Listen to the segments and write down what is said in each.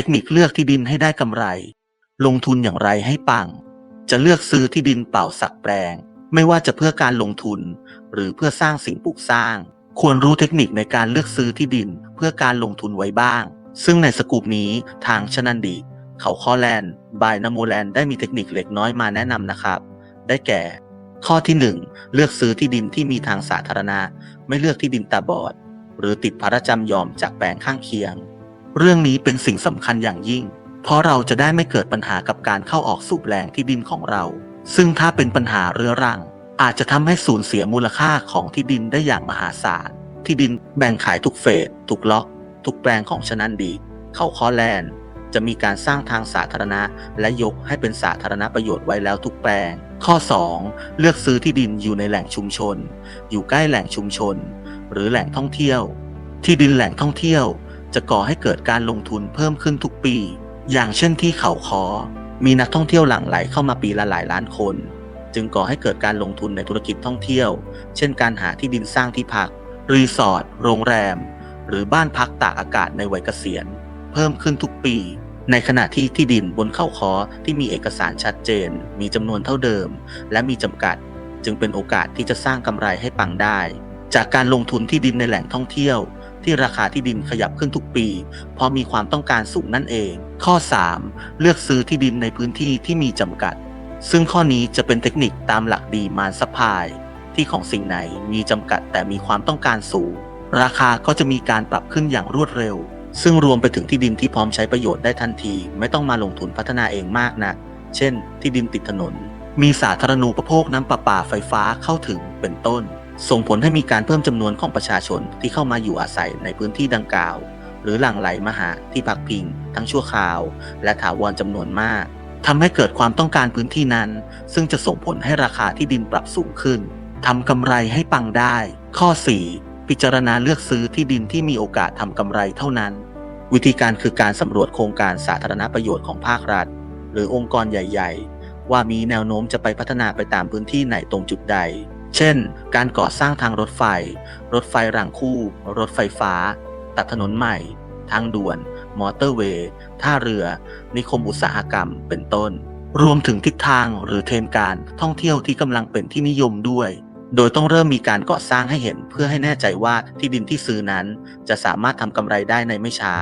ทคนิคเลือกที่ดินให้ได้กำไร ลงทุนอย่างไรให้ปัง จะเลือกซื้อที่ดินเปล่าสักแปลง ไม่ว่าจะเพื่อการลงทุน หรือเพื่อสร้างสิ่งปลูกสร้าง ควรรู้เทคนิคในการเลือกซื้อที่ดินเพื่อการลงทุนไว้บ้าง ซึ่งในสกูปนี้ทางชนันดี เขาข้อแลนด์บายนโมแลนด์ได้มีเทคนิคเล็กน้อยมาแนะนำนะครับ ได้แก่ ข้อที่ 1 เลือกซื้อที่ดินที่มีทางสาธารณะ ไม่เลือกที่ดินตาบอด หรือติดพระราชจำยอมจากแปลงข้างเคียง เรื่องนี้เป็นสิ่งสำคัญอย่างยิ่ง เพราะเราจะได้ไม่เกิดปัญหากับการเข้าออกสู่แปลงที่ดินของเรา ซึ่งถ้าเป็นปัญหาเรื้อรัง อาจจะทำให้สูญเสียมูลค่าของที่ดินได้อย่างมหาศาล ที่ดินแบ่งขายทุกเฟสทุกล็อกทุกแปลงของชนันดี เข้าคอแลนด์จะมีการสร้างทางสาธารณะ และยกให้เป็นสาธารณประโยชน์ไว้แล้วทุกแปลง ข้อ 2 เลือกซื้อที่ดินอยู่ในแหล่งชุมชน อยู่ใกล้แหล่งชุมชน หรือแหล่งท่องเที่ยว ที่ดินแหล่งท่องเที่ยว จะก่อให้เกิดการลงทุนเพิ่มขึ้นทุกปี อย่างเช่นที่เขาคอ มีนักท่องเที่ยวหลั่งไหลเข้ามาปีละหลายล้านคน จึงก่อให้เกิดการลงทุนในธุรกิจท่องเที่ยว เช่น การหาที่ดินสร้างที่พัก รีสอร์ท โรงแรม หรือบ้านพักตากอากาศในวัยเกษียณ เพิ่มขึ้นทุกปี ในขณะที่ที่ดินบนเขาคอที่มีเอกสารชัดเจน มีจำนวนเท่าเดิม และมีจำกัด จึงเป็นโอกาสที่จะสร้างกำไรให้ปังได้ จากการลงทุนที่ดินในแหล่งท่องเที่ยว ที่ราคาที่ดินขยับขึ้นทุกปี เพราะมีความต้องการสูงนั่นเอง ข้อ 3 เลือกซื้อที่ดินในพื้นที่ที่มีจำกัด ซึ่งข้อนี้จะเป็นเทคนิคตามหลักดีมานสพายที่ของสิ่งไหนมีจำกัดแต่มีความต้องการสูง ราคาก็จะมีการปรับขึ้นอย่างรวดเร็ว ซึ่งรวมไปถึงที่ดินที่พร้อมใช้ประโยชน์ได้ทันที ไม่ต้องมาลงทุนพัฒนาเองมากนะัก เช่น ที่ดินติดถนน มีสาธารณูปโภคน้ำประปาไฟฟ้าเข้าถึงเป็นต้น ส่งผลให้มีการเพิ่มจำนวนของประชาชนที่เข้ามาอยู่อาศัยในพื้นที่ดังกล่าว หรือหลั่งไหลมาหาที่พักพิง ทั้งชั่วคราว และถาวรจำนวนมากทำให้เกิดความต้องการพื้นที่นั้น ซึ่งจะส่งผลให้ราคาที่ดินปรับสูงขึ้นทำกำไรให้ปังได้ ข้อ 4 พิจารณาเลือกซื้อที่ดินที่มีโอกาสทำกำไรเท่านั้น วิธีการคือการสำรวจโครงการสาธารณประโยชน์ของภาครัฐ หรือองค์กรใหญ่ ๆ ว่ามีแนวโน้มจะไปพัฒนาไปตามพื้นที่ไหนตรงจุดใด เช่น การก่อสร้างทางรถไฟ รถไฟรางคู่ รถไฟฟ้า ตัดถนนใหม่ ทางด่วน มอเตอร์เวย์ ท่าเรือ นิคมอุตสาหกรรม เป็นต้น รวมถึงทิศทางหรือเทรนการท่องเที่ยวที่กำลังเป็นที่นิยมด้วย โดยต้องเริ่มมีการก่อสร้างให้เห็นเพื่อให้แน่ใจว่าที่ดินที่ซื้อนั้น จะสามารถทำกำไรได้ในไม่ช้า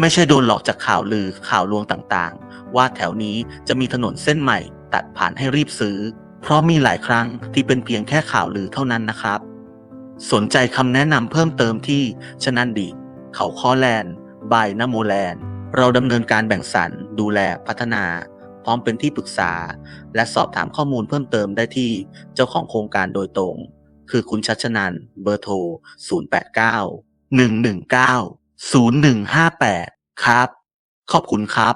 ไม่ใช่โดนหลอกจากข่าวลือข่าวลวงต่างๆ ว่าแถวนี้จะมีถนนเส้นใหม่ ตัดผ่านให้รีบซื้อ เพราะมีหลายครั้งที่เป็นเพียงแค่ข่าวลือเท่านั้นนะครับ สนใจคำแนะนำเพิ่มเติมที่ชนันดี เขาข้อแลนด์บายนโมแลนด์ เราดำเนินการแบ่งสรรดูแลพัฒนา พร้อมเป็นที่ปรึกษา และสอบถามข้อมูลเพิ่มเติมได้ที่เจ้าของโครงการโดยตรง คือคุณชัชนันเบอร์โทร 089 119 0158 ครับ ขอบคุณครับ